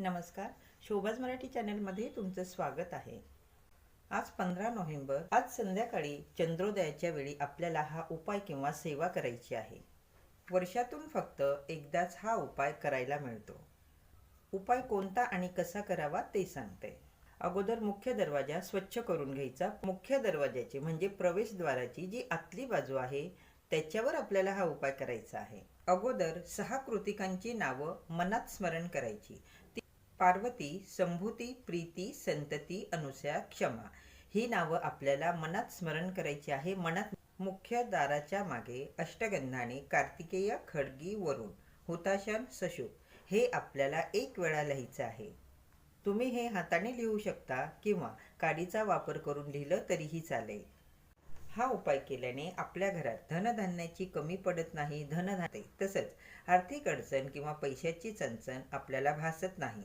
नमस्कार. शोभाज मराठी चॅनलमध्ये तुमचं स्वागत आहे. आज पंधरा नोव्हेंबर आज संध्याकाळी चंद्रोदयाच्या वेळी आपल्याला हा उपाय किंवा सेवा करायची आहे. वर्षातून फक्त एकदाच हा उपाय करायला मिळतो. उपाय कोणता आणि कसा करावा ते सांगते. अगोदर मुख्य दरवाजा स्वच्छ करून घ्यायचा. मुख्य दरवाजाची म्हणजे प्रवेशद्वाराची जी आतली बाजू आहे त्याच्यावर आपल्याला हा उपाय करायचा आहे. अगोदर सहा कृतिकांची नावं मनात स्मरण करायची. पार्वती संभूती प्रीती संतती अनुसया क्षमा. ही नावं आपल्याला मनात स्मरण करायची आहे. मनात मुख्य दाराच्या मागे अष्टगंधाने कार्तिकेय खडगी वरुण हुताशन सशुभ हे आपल्याला एक वेळा लिहायचं आहे. तुम्ही हे हाताने लिहू शकता किंवा काडीचा वापर करून लिहिलं तरीही चालेल. हा उपाय केल्याने आपल्या घरात धनधान्याची कमी पडत नाही. धनधान्य तसंच आर्थिक अडचण किंवा पैशाची चणचण आपल्याला भासत नाही.